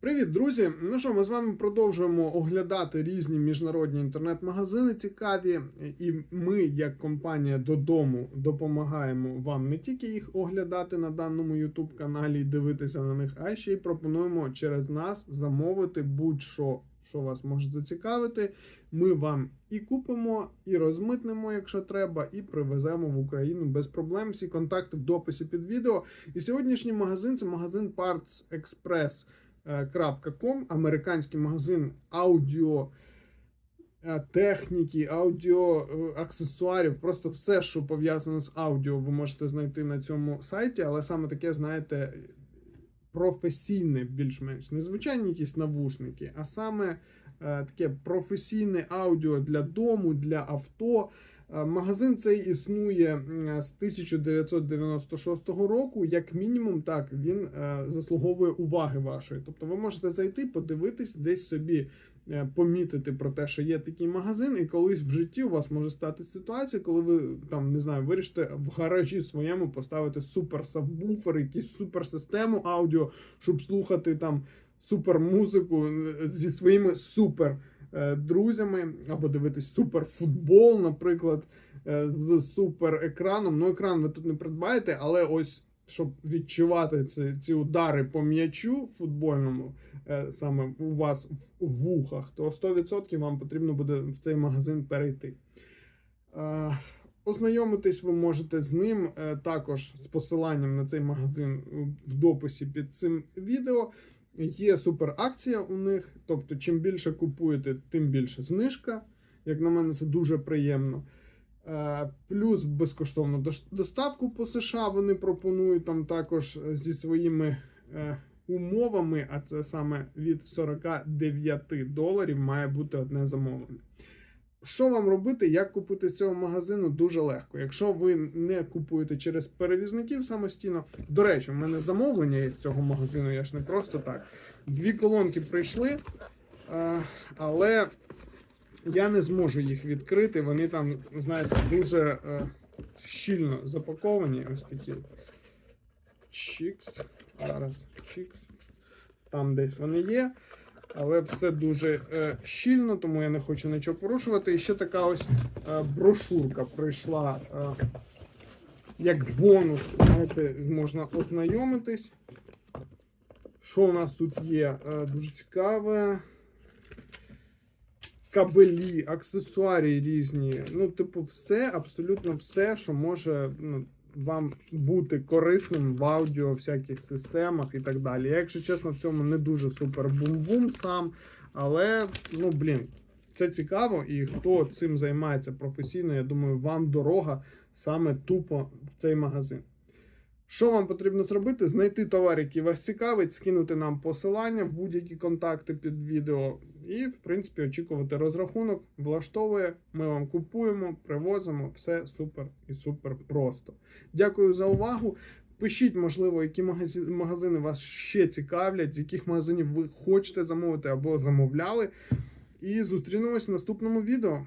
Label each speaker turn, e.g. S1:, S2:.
S1: Привіт, друзі! Ну що, ми з вами продовжуємо оглядати різні міжнародні інтернет-магазини цікаві. І ми, як компанія додому, допомагаємо вам не тільки їх оглядати на даному YouTube каналі і дивитися на них, а ще й пропонуємо через нас замовити будь-що, що вас може зацікавити. Ми вам і купимо, і розмитнемо, якщо треба, і привеземо в Україну без проблем. Всі контакти в дописі під відео. І сьогоднішній магазин це магазин Parts Express. .com, американський магазин аудіо е, техніки, аудіо е, аксесуарів, просто все, що пов'язано з аудіо, ви можете знайти на цьому сайті, але саме таке, знаєте, професійне, більш-менш незвичайні якісь навушники, а саме е, таке професійне аудіо для дому, для авто. Е, Магазин цей існує з 1996 року. Як мінімум, так він е, заслуговує уваги вашої. Тобто, ви можете зайти, подивитись, десь собі е, помітити про те, що є такий магазин, і колись в житті у вас може стати ситуація, коли ви там не знаю, вирішите в гаражі своєму поставити супер сабвуфер, якусь супер систему аудіо, щоб слухати там супер музику зі своїми супер друзями, або дивитись суперфутбол, наприклад, е, з супер екраном. Ну, екран ви тут не придбаєте, але ось щоб відчувати ці, ці удари по м'ячу футбольному, е, саме у вас в вухах, то 100% вам потрібно буде в цей магазин перейти. Е, Ознайомитись ви можете з ним е, також з посиланням на цей магазин в дописі під цим відео. Є супер акція у них, тобто, чим більше купуєте, тим більше знижка. Як на мене, це дуже приємно. Е, Плюс безкоштовну доставку по США вони пропонують там також зі своїми е, умовами, а це саме від 49 доларів має бути одне замовлення. Що вам робити, як купити з цього магазину? Дуже легко. Якщо ви не купуєте через перевізників самостійно. До речі, у мене замовлення є з цього магазину, я ж не просто так. Дві колонки прийшли, е, але я не зможу їх відкрити. Вони там, знаєте, дуже е, щільно запаковані. Ось такі. Чікс. Зараз чікс. Там десь вони є. Але все дуже е, щільно, тому я не хочу нічого порушувати. І ще така ось е, брошурка прийшла е, як бонус. Знаєте, можна ознайомитись. Що у нас тут є? Дуже цікаве. Кабелі, аксесуари різні. Ну, типу, все, абсолютно все, що може ну, вам бути корисним в аудіо, всяких системах і так далі. Я, якщо чесно, в цьому не дуже супер бум-бум сам. Але, ну, блін, це цікаво, і хто цим займається професійно, я думаю, вам дорога саме тупо в цей магазин. Що вам потрібно зробити? Знайти товар, який вас цікавить, скинути нам посилання в будь-які контакти під відео, і, в принципі, очікувати розрахунок. Влаштовує, ми вам купуємо, привозимо, все супер і супер просто. Дякую за увагу. Пишіть, можливо, які магазини вас ще цікавлять, з яких магазинів ви хочете замовити або замовляли. І зустрінемось в наступному відео.